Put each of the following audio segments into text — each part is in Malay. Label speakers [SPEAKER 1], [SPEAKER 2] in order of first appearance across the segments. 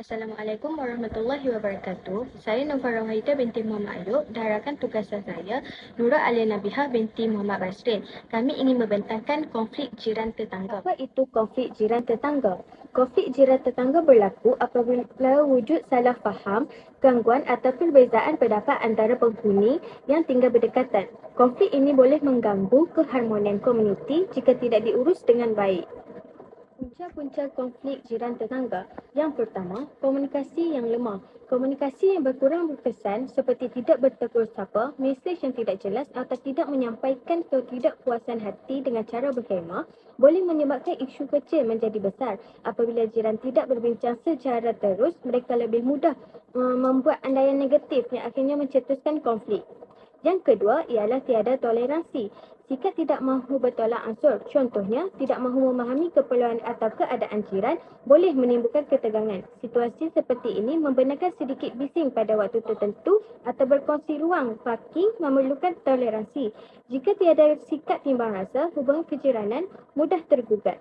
[SPEAKER 1] Assalamualaikum warahmatullahi wabarakatuh. Saya Nova Rohaida binti Muhammad Ayub, daharakan tugasan saya Nura Alia Nabihah binti Muhammad Basrin. Kami ingin membentangkan konflik jiran tetangga. Apa itu konflik jiran tetangga? Konflik jiran tetangga berlaku apabila wujud salah faham, gangguan atau perbezaan pendapat antara penghuni yang tinggal berdekatan. Konflik ini boleh mengganggu keharmonian komuniti jika tidak diurus dengan baik. Punca-punca konflik jiran tetangga. Yang pertama, komunikasi yang lemah. Komunikasi yang berkurang berkesan seperti tidak bertegur sapa, mesej yang tidak jelas atau tidak menyampaikan ketidakpuasan hati dengan cara berkhemah boleh menyebabkan isu kecil menjadi besar. Apabila jiran tidak berbincang secara terus, mereka lebih mudah uh, membuat andaian negatif yang akhirnya mencetuskan konflik. Yang kedua ialah tiada toleransi. Jika tidak mahu bertolak ansur, contohnya tidak mahu memahami keperluan atau keadaan jiran, boleh menimbulkan ketegangan. Situasi seperti ini membenarkan sedikit bising pada waktu tertentu atau berkongsi ruang parking memerlukan toleransi. Jika tiada sikap timbang rasa, hubungan kejiranan mudah tergugat.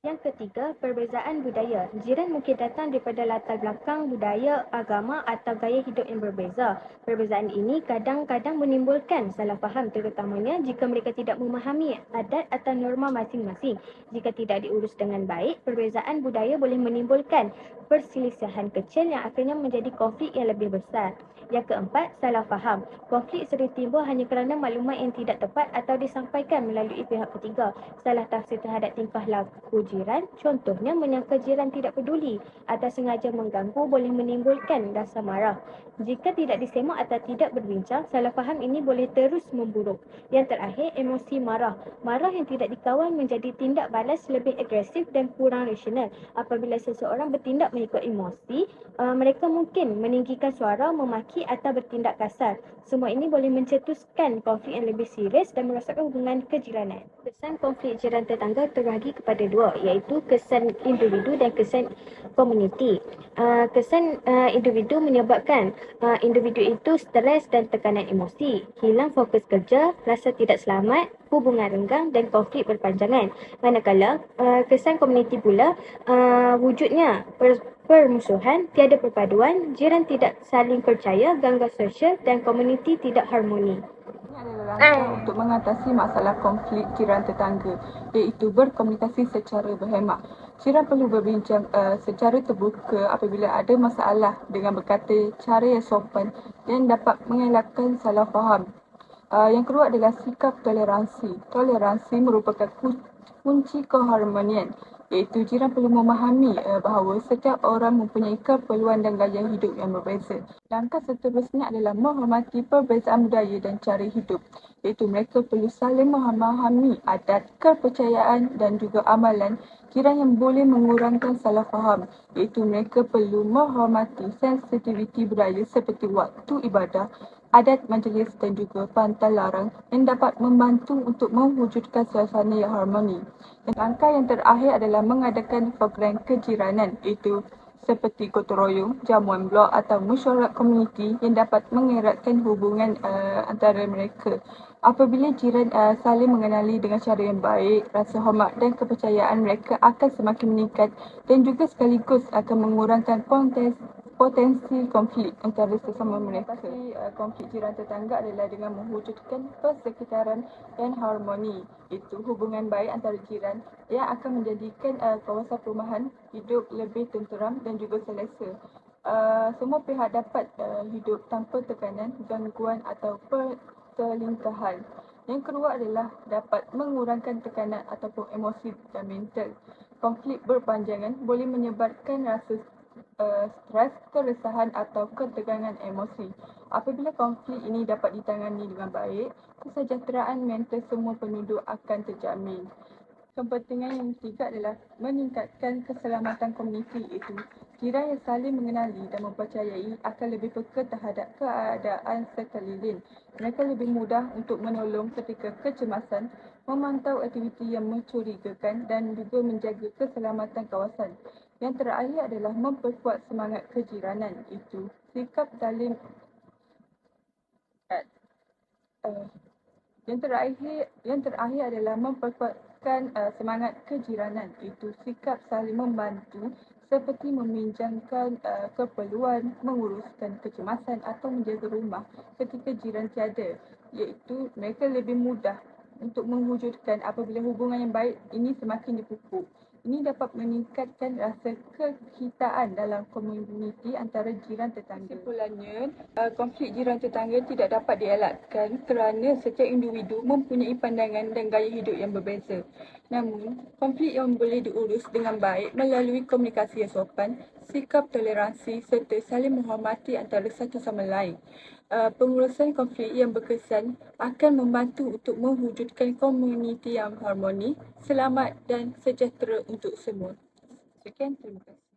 [SPEAKER 1] Yang ketiga, perbezaan budaya. Jiran mungkin datang daripada latar belakang budaya, agama atau gaya hidup yang berbeza. Perbezaan ini kadang-kadang menimbulkan salah faham terutamanya jika mereka tidak memahami adat atau norma masing-masing. Jika tidak diurus dengan baik, perbezaan budaya boleh menimbulkan perselisihan kecil yang akhirnya menjadi konflik yang lebih besar. Yang keempat, salah faham. Konflik sering timbul hanya kerana maklumat yang tidak tepat atau disampaikan melalui pihak ketiga. Salah tafsir terhadap tingkah laku jiran, contohnya menyangka jiran tidak peduli atau sengaja mengganggu boleh menimbulkan rasa marah. Jika tidak disemak atau tidak berbincang, salah faham ini boleh terus memburuk. Yang terakhir, emosi marah. Marah yang tidak dikawal menjadi tindak balas lebih agresif dan kurang rasional. Apabila seseorang bertindak mengikut emosi, uh, mereka mungkin meninggikan suara, memaki atau bertindak kasar. Semua ini boleh mencetuskan konflik yang lebih serius dan merosakkan hubungan kejiranan. Kesan konflik jiran tetangga terbahagi kepada dua iaitu kesan individu dan kesan komuniti. Uh, kesan uh, individu menyebabkan uh, individu itu stres dan tekanan emosi, hilang fokus kerja, rasa tidak selamat, hubungan renggang dan konflik berpanjangan. Manakala uh, kesan komuniti pula uh, wujudnya per- permusuhan, tiada perpaduan, jiran tidak saling percaya, gangguan sosial dan komuniti tidak harmoni.
[SPEAKER 2] Adalah langkah untuk mengatasi masalah konflik jiran tetangga iaitu berkomunikasi secara berhemat. Jiran perlu berbincang uh, secara terbuka apabila ada masalah dengan berkata cara yang sopan dan dapat mengelakkan salah faham. Uh, yang kedua adalah sikap toleransi. Toleransi merupakan kunci keharmonian iaitu jiran perlu memahami uh, bahawa setiap orang mempunyai keperluan dan gaya hidup yang berbeza. Langkah seterusnya adalah menghormati perbezaan budaya dan cara hidup iaitu mereka perlu saling memahami adat, kepercayaan dan juga amalan jiran yang boleh mengurangkan salah faham iaitu mereka perlu menghormati sensitiviti budaya seperti waktu ibadah adat majlis dan juga pantai larang yang dapat membantu untuk mewujudkan suasana yang harmoni. Dan langkah yang terakhir adalah mengadakan program kejiranan iaitu seperti gotong jamuan blok atau mesyuarat komuniti yang dapat mengeratkan hubungan uh, antara mereka. Apabila jiran uh, saling mengenali dengan cara yang baik, rasa hormat dan kepercayaan mereka akan semakin meningkat dan juga sekaligus akan mengurangkan potensi potensi konflik antara sesama mereka. Pasti uh, konflik jiran tetangga adalah dengan mewujudkan persekitaran dan harmoni. Itu hubungan baik antara jiran yang akan menjadikan uh, kawasan perumahan hidup lebih tenteram dan juga selesa. Uh, semua pihak dapat uh, hidup tanpa tekanan, gangguan atau pertelingkahan. Yang kedua adalah dapat mengurangkan tekanan ataupun emosi dan mental. Konflik berpanjangan boleh menyebabkan rasa uh, stres, keresahan atau ketegangan emosi. Apabila konflik ini dapat ditangani dengan baik, kesejahteraan mental semua penduduk akan terjamin. Kepentingan yang ketiga adalah meningkatkan keselamatan komuniti itu. Jiran yang saling mengenali dan mempercayai akan lebih peka terhadap keadaan sekeliling. Mereka lebih mudah untuk menolong ketika kecemasan, memantau aktiviti yang mencurigakan dan juga menjaga keselamatan kawasan. Yang terakhir adalah memperkuat semangat kejiranan itu. Sikap saling uh, yang terakhir yang terakhir adalah memperkuatkan uh, semangat kejiranan itu sikap saling membantu seperti meminjamkan uh, keperluan, menguruskan kecemasan atau menjaga rumah ketika jiran tiada iaitu mereka lebih mudah untuk mewujudkan apabila hubungan yang baik ini semakin dipupuk. Ini dapat meningkatkan rasa kekitaan dalam komuniti antara jiran tetangga. Kesimpulannya, uh, konflik jiran tetangga tidak dapat dielakkan kerana setiap individu mempunyai pandangan dan gaya hidup yang berbeza. Namun, konflik yang boleh diurus dengan baik melalui komunikasi yang sopan, sikap toleransi serta saling menghormati antara satu sama lain. Uh, pengurusan konflik yang berkesan akan membantu untuk mewujudkan komuniti yang harmoni, selamat dan sejahtera untuk semua. Sekian, terima kasih.